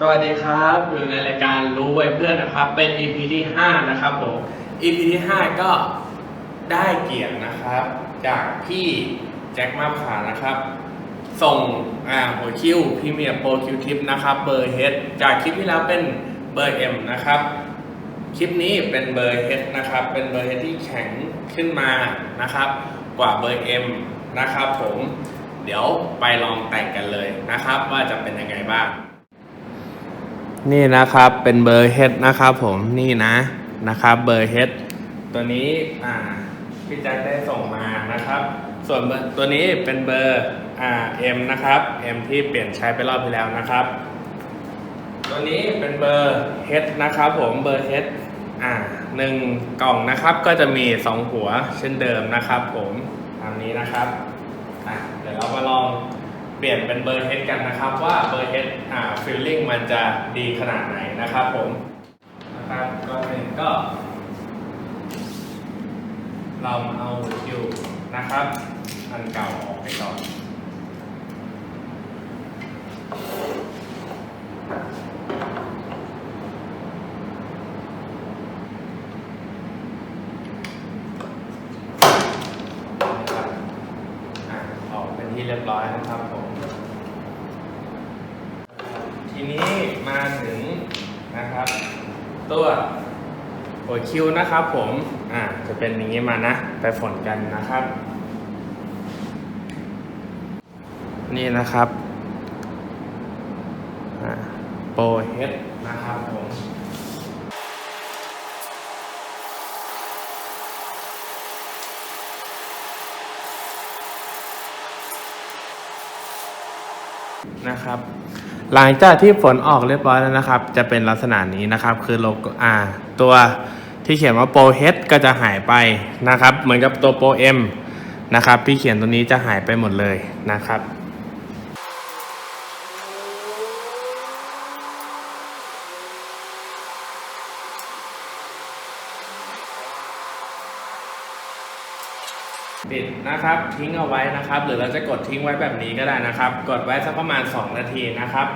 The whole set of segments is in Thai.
สวัสดีครับอยู่ในรายการรู้ไว้เพื่อนนะครับ เป็น EP ที่ 5 นะครับผม EP ที่ 5 ก็ได้เกียรตินะครับ จากพี่แจ็คมาผ่านะครับ ส่งอ่าหัวคิวพรีเมียร์โปรคิวทิปนะครับ เบอร์เฮดจากคลิปที่แล้วเป็นเบอร์เอ็มนะครับ คลิปนี้เป็นเบอร์เฮดนะครับ เป็นเบอร์เฮดที่แข็งขึ้นมานะครับ กว่าเบอร์เอ็มนะครับผมเดี๋ยวไปลองแต่งกันเลยนะครับ ว่าจะเป็นยังไงบ้าง นี่นะครับเป็นเบอร์เฮดนะครับผมนี่นะนะครับเบอร์เฮดตัวนี้อ่าพี่แจ็คได้ส่งมานะครับ ส่วนเบอร์ตัวนี้เป็นเบอร์อ่าเอ็มนะครับเอ็มที่เปลี่ยนใช้ไปรอบที่แล้วนะครับ ตัวนี้เป็นเบอร์เฮดนะครับผมเบอร์เฮดอ่าหนึ่งกล่องนะครับก็จะมีสองหัวเช่นเดิมนะครับ ผมตามนี้นะครับอะเดี๋ยวเรามา เปลี่ยนเป็นเบอร์เฮดกันนะครับ ว่าเบอร์เฮดอ่าฟิลลิ่งมันจะดีขนาดไหนนะครับผมนะครับก็หนึ่งก็ เรามาเอาคิวนะครับ อันเก่าออกไปก่อนนะครับอะออกเป็นที่เรียบร้อยนะครับผม ทีนี้มาถึงนะครับ ตัวหัวคิวนะครับผมอ่าจะเป็นอย่างนี้มานะ ไปฝนกันนะครับ นี่นะครับโปรเฮดนะครับผมนะครับ หลังจากที่ฝนออกเรียบร้อยแล้วนะครับ จะเป็นลักษณะนี้นะครับ คือโลโก้อ่าตัวที่เขียนว่าโปรเฮดก็จะหายไปนะครับ เหมือนกับตัวโปรเอ็มนะครับที่เขียนตัวนี้จะหายไปหมดเลยนะครับ ปิดนะครับทิ้งเอาไว้นะครับ หรือเราจะกดทิ้งไว้แบบนี้ก็ได้นะครับ กดไว้สักประมาณ 2 นาทีนะครับ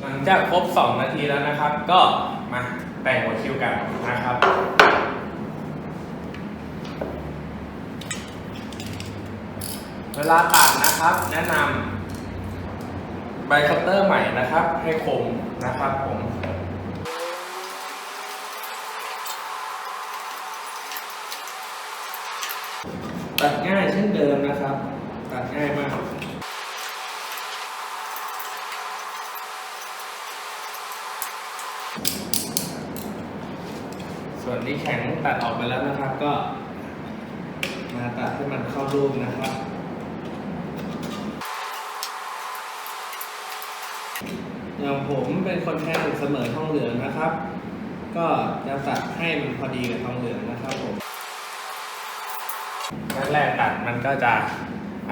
หลังจากครบ 2 นาทีแล้วนะครับ ก็มาแต่งหัวคิวกันนะครับเวลาตัดนะครับ แนะนำใบคัตเตอร์ใหม่นะครับ ให้คมนะครับผม ตัดง่ายเช่นเดิมนะครับ ตัดง่ายมากส่วนที่แข็งตัดออกไปแล้วนะครับ ก็ มาตัดให้มันเข้ารูปนะครับอย่างผมเป็นคนแทงเสมอทองเหลืองนะครับ ก็จะตัดให้มันพอดีกับทองเหลืองนะครับผม ขั้นแรกตัดมันก็จะ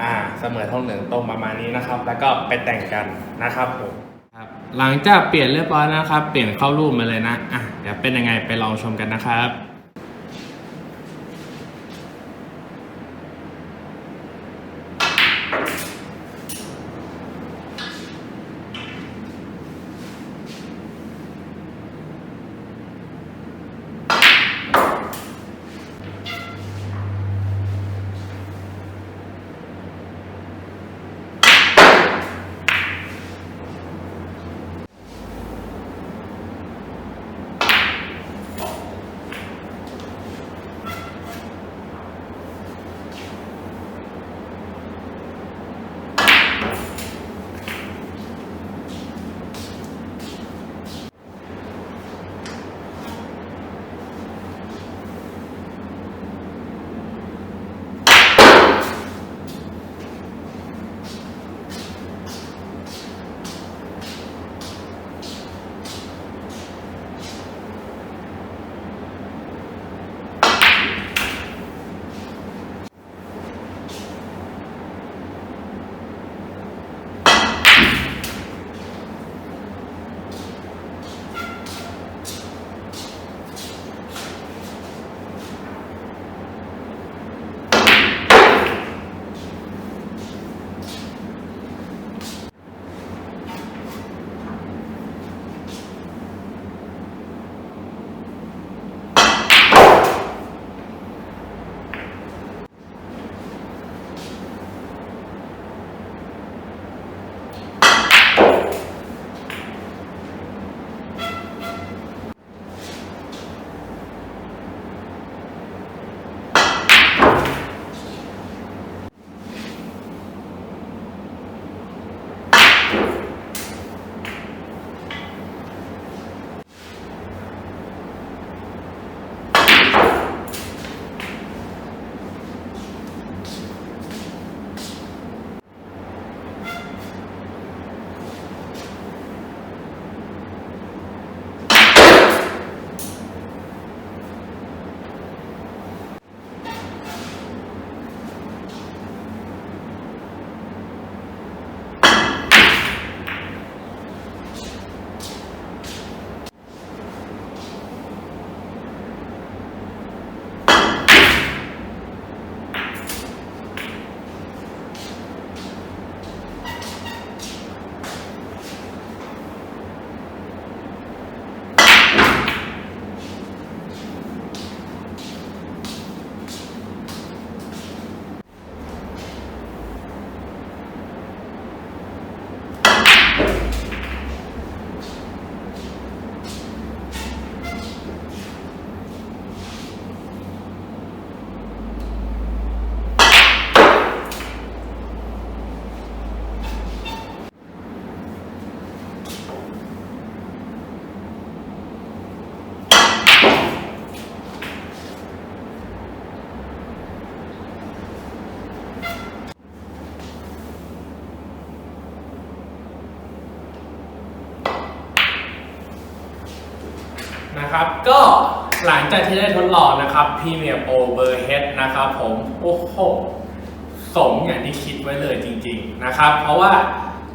อ่าเสมอทองหนึ่งตรงประมาณนี้นะครับ แล้วก็ไปแต่งกันนะครับผมครับหลังจากเปลี่ยนเรียบร้อยนะครับ เปลี่ยนเข้ารูปมาเลยนะอะเดี๋ยวเป็นยังไงไปลองชมกันนะครับ นะครับ ก็หลังจากที่ได้ทดลองนะครับพรีเมียร์โปรเบอร์เฮดนะครับผม โอ้โห สมอย่างที่คิดไว้เลยจริง ๆนะครับ เพราะว่า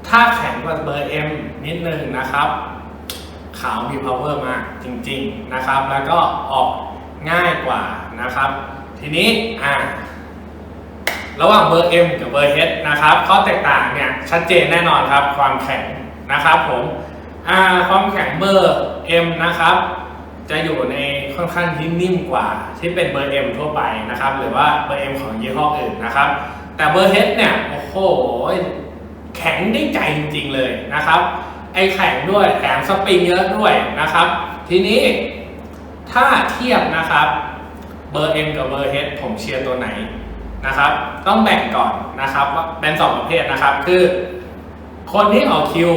ถ้าแข็งกว่าเบอร์ M นิดนึงนะครับ ขาวมี power มากจริง ๆนะครับ แล้วก็ออกง่ายกว่านะครับ ทีนี้อ่าระหว่างเบอร์ M กับเบอร์ H นะครับข้อแตกต่างเนี่ยชัดเจนแน่นอนครับความแข็งนะครับผมความแข็งเบอร์ M นะครับ จะอยู่ในค่อนข้างที่นิ่มกว่าที่เป็นเบอร์ M ทั่วไปนะครับ หรือว่าเบอร์ M ของยี่ห้ออื่นนะครับ แต่เบอร์ H เนี่ยโอ้โหแข็งได้ใจจริงๆเลยนะครับ ไอแข็งด้วยแถมสปริงเยอะด้วยนะครับ ทีนี้ถ้าเทียบนะครับเบอร์ M กับเบอร์ H ผมเชียร์ตัวไหนนะครับ ต้องแบ่งก่อนนะครับว่าเป็นสองประเภทนะครับ คือ คนที่ออกคิว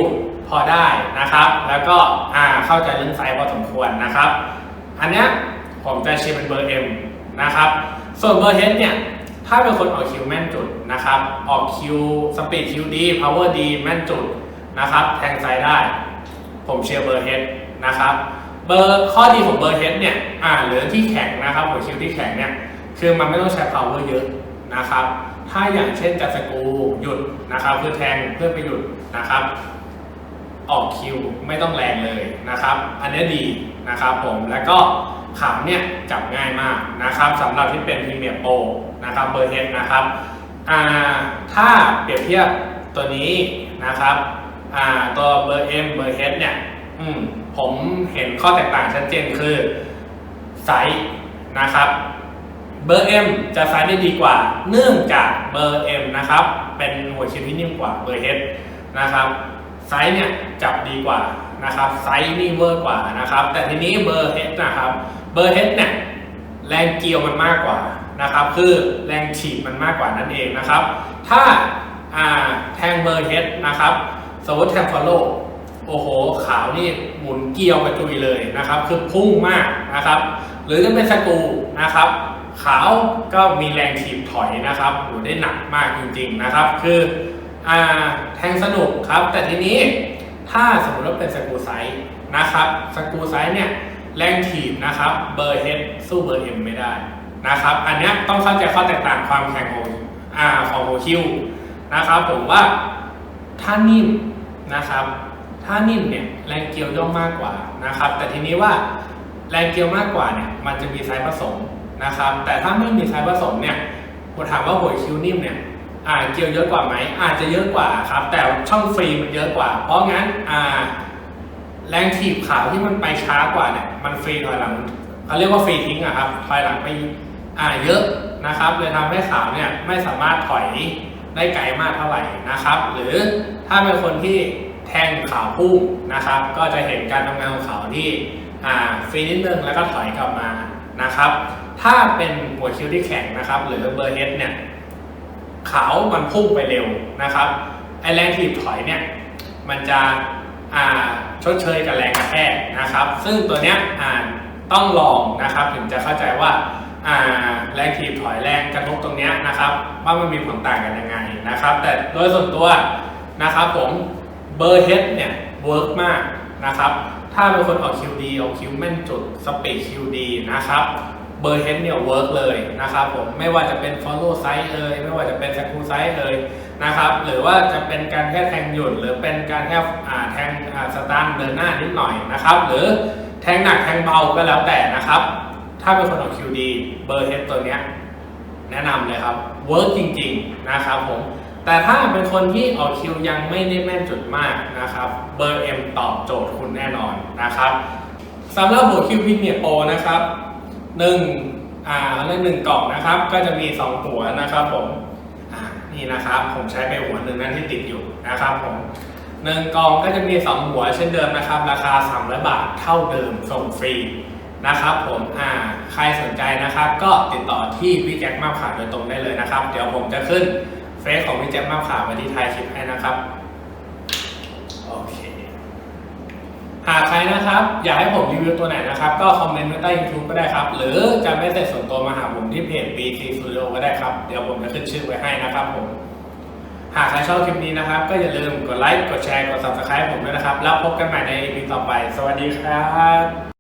พอได้นะครับ แล้วก็อ่าเข้าใจเรื่องไซส์พอสมควรนะครับ อันเนี้ยผมจะเชียร์เป็นเบอร์ M นะครับ ส่วนเบอร์ H เนี่ย ถ้าเป็นคนออกคิวแม่นจุดนะครับ ออกคิวสปีดคิวดีพาวเวอร์ดีแม่นจุดนะครับ แทงไซส์ได้ ผมเชียร์เบอร์ H นะครับ เบอร์ข้อดีของเบอร์ H เนี่ย อ่าหรือที่แข็งนะครับหัวคิวที่แข็งเนี่ย คือมันไม่ต้องใช้ power เยอะนะครับ ถ้าอย่างเช่นจัดสกูหยุดนะครับเพื่อแทงเพื่อไปหยุดนะครับ ออกคิวไม่ต้องแรงเลยนะครับ อันนี้ดีนะครับผมแล้วก็ขามเนี่ยจับง่ายมากนะครับสำหรับที่เป็นพรีเมียร์โปรนะครับเบอร์เฮดนะครับถ้าเปรียบเทียบตัวนี้นะครับตัวเบอร์เอ็มเบอร์เฮดเนี่ยมผมเห็นข้อแตกต่างชัดเจนคือไซส์นะครับเบอร์ M จะไซส์ได้ดีกว่า เนื่องจากเบอร์ M นะครับเป็นหัวคิวที่นิ่มกว่าเบอร์ H นะครับ ไซส์เนี่ยจับดีกว่านะครับไซส์นี่เวอร์กว่านะครับ แต่ทีนี้เบอร์ H นะครับเบอร์ H เนี่ยแรงเกี่ยวมันมากกว่านะครับ คือแรงฉีดมันมากกว่านั่นเองนะครับ ถ้าแทงเบอร์ H นะครับสมมติแทงฟอลโล่โอ้โห ขาวนี่หมุนเกลียวกระจุยเลยนะครับ คือพุ่งมากนะครับ หรือจะเป็นสกูนะครับ ขาวก็มีแรงถีบถอยนะครับโหได้หนักมากจริงๆนะครับ คือ อ่าแทงสนุกครับ แต่ทีนี้ถ้าสมมติว่าเป็นสกูไซส์นะครับสกูไซส์เนี่ยแรงถีบนะครับเบอร์เฮดสู้เบอร์เอ็มไม่ได้นะครับ อันนี้ต้องเข้าใจข้อแตกต่างความแข็งของอ่าของโฮคิวนะครับผมว่าถ้านิ่มนะครับ ถ้านิ่มเนี่ยแรงเกี่ยวย่อมมากกว่านะครับ แต่ทีนี้ว่าแรงเกี่ยวมากกว่าเนี่ยมันจะมีไซส์ผสมนะครับ แต่ถ้าไม่มีไซส์ผสมเนี่ยผมถามว่าหัวคิวนิ่มเนี่ย อ่าเกียวเยอะกว่าไหมอาจจะเยอะกว่าครับ แต่ช่องฟรีมันเยอะกว่า เพราะงั้นอ่าแรงถีบขาวที่มันไปช้ากว่าเนี่ยมันฟรีถอยหลังเขาเรียกว่าฟรีทิ้งอะครับถอยหลังไปอ่าเยอะนะครับเลยทำให้ขาวเนี่ยไม่สามารถถอยได้ไกลมากเท่าไหร่นะครับ หรือถ้าเป็นคนที่แทงขาวพุ่งนะครับ ก็จะเห็นการทำงานของขาวที่อ่าฟรีนิดนึงแล้วก็ถอยกลับมานะครับ ถ้าเป็นหัวคิวที่แข็งนะครับ หรือเบอร์เฮดเนี่ย ขาวมันพุ่งไปเร็วนะครับไอแรงถีบถอยเนี่ยมันจะอ่าชดเชยกับแรงกระแทกนะครับ ซึ่งตัวเนี้ยอ่าต้องลองนะครับถึงจะเข้าใจว่าอ่าแรงถีบถอยแรงกระทบตรงเนี้ยนะครับ ว่ามันมีผลต่างกันยังไงนะครับ แต่โดยส่วนตัวนะครับผมเบอร์เฮดเนี่ยเวิร์กมากนะครับ ถ้าเป็นคนออกคิวดีออกคิวแม่นจุดสเปีดคิวดีนะครับ เบอร์เฮดเนี่ยเวิร์กเลยนะครับผมไม่ว่าจะเป็น follow size เอ่ยไม่ว่าจะเป็น screw size เอ่ยนะครับหรือว่าจะเป็นการแค่แทงหยุดหรือเป็นการแค่แทงสตาร์ทเดินหน้านิดหน่อยนะครับหรือแทงหนักแทงเบาก็แล้วแต่นะครับ ถ้าเป็นคนออกคิวดีเบอร์เฮดตัวเนี้ยแนะนำเลยครับเวิร์กจริงๆนะครับผมแต่ถ้าเป็นคนที่ออกคิวยังไม่ได้แม่นจุดมากนะครับเบอร์ M ตอบโจทย์คุณแน่นอนนะครับสำหรับหัวคิวพิเมียโปนะครับ หนึ่งอ่าในหนึ่งกล่องนะครับ ก็จะมีสองหัวนะครับผมอ่านี่นะครับ ผมใช้ไปหัวหนึ่งนั่นที่ติดอยู่นะครับผมหนึ่งกล่องก็จะมีสองหัวเช่นเดิมนะครับ ราคา300บาทเท่าเดิมส่งฟรีนะครับผมอ่าใครสนใจนะครับ ก็ติดต่อที่พี่แจ็คมาขาโดยตรงได้เลยนะครับ เดี๋ยวผมจะขึ้นเฟซของพี่แจ็คมาข่าวไว้ที่ท้ายคลิปให้นะครับ โอเค หากใครนะครับ อยากให้ผมรีวิวตัวไหนนะครับ ก็คอมเมนต์ไว้ใต้ YouTube ก็ได้ครับ หรือจะไม่เสร็จส่วนตัวมาหาผมที่เพจ BC Studio ก็ได้ครับ เดี๋ยวผมจะขึ้นชื่อไว้ให้นะครับผม หากใครชอบคลิปนี้นะครับ ก็อย่าลืมกดไลค์ กดแชร์ กด Subscribe ผมด้วยนะครับ แล้วพบกันใหม่ใน EP ต่อไป สวัสดีครับ